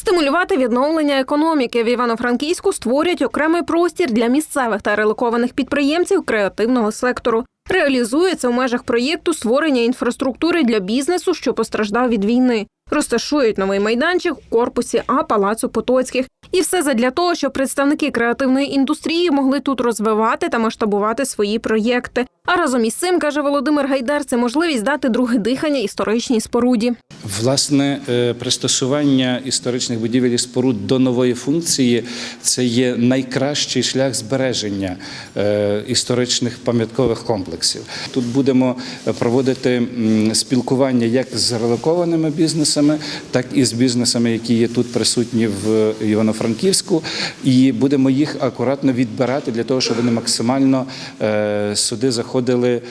Стимулювати відновлення економіки в Івано-Франківську створять окремий простір для місцевих та релокованих підприємців креативного сектору. Реалізується в межах проєкту створення інфраструктури для бізнесу, що постраждав від війни. Розташують новий майданчик у корпусі А Палацу Потоцьких. І все задля того, щоб представники креативної індустрії могли тут розвивати та масштабувати свої проєкти. А разом із цим, каже Володимир Гайдар, це можливість дати друге дихання історичній споруді. Власне, е, пристосування історичних будівель і споруд до нової функції це є найкращий шлях збереження е, історичних пам'яткових комплексів. Тут будемо проводити спілкування як з релокованими бізнесами, так і з бізнесами, які є тут присутні в Івано-Франківську, і будемо їх акуратно відбирати для того, щоб вони максимально е, сюди заходили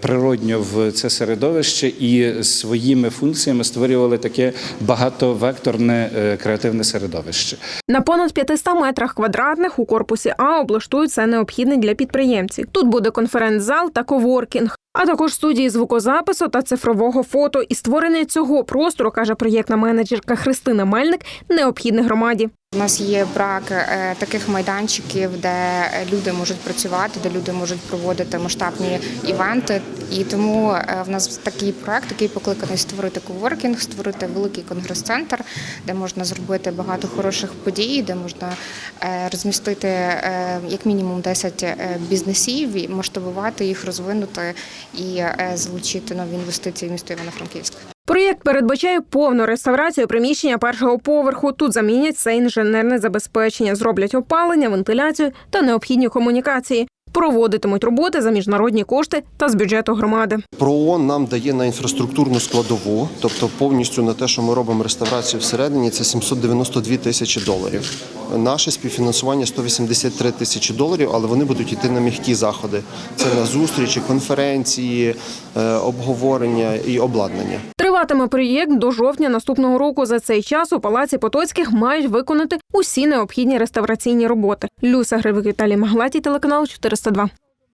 природньо в це середовище і своїми функціями створювали таке багатовекторне е, креативне середовище. На понад 500 метрах квадратних у корпусі А облаштують все необхідне для підприємців. Тут буде конференц-зал та коворкінг. А також студії звукозапису та цифрового фото. І створення цього простору, каже проєктна менеджерка Христина Мельник, необхідне громаді. У нас є брак е, таких майданчиків, де люди можуть працювати, де люди можуть проводити масштабні івенти. І тому е, в нас такий проект, який покликаний створити коворкінг, створити великий конгрес-центр, де можна зробити багато хороших подій, де можна е, розмістити як мінімум 10 е, бізнесів, і масштабувати їх, розвинути і залучити нові інвестиції в місто Івано-Франківськ. Проєкт передбачає повну реставрацію приміщення першого поверху. Тут замінять все інженерне забезпечення, зроблять опалення, вентиляцію та необхідні комунікації. Проводитимуть роботи за міжнародні кошти та з бюджету громади. ПРООН нам дає на інфраструктурну складову, тобто повністю на те, що ми робимо реставрацію всередині, це 792 тисячі доларів. Наше співфінансування 183 тисячі доларів, але вони будуть йти на м'які заходи. Це на зустрічі, конференції, е, обговорення і обладнання. Триватиме проєкт до жовтня наступного року. За цей час у палаці Потоцьких мають виконати усі необхідні реставраційні роботи. Люса Гривик, Віталій Маглаті, телеканал 402.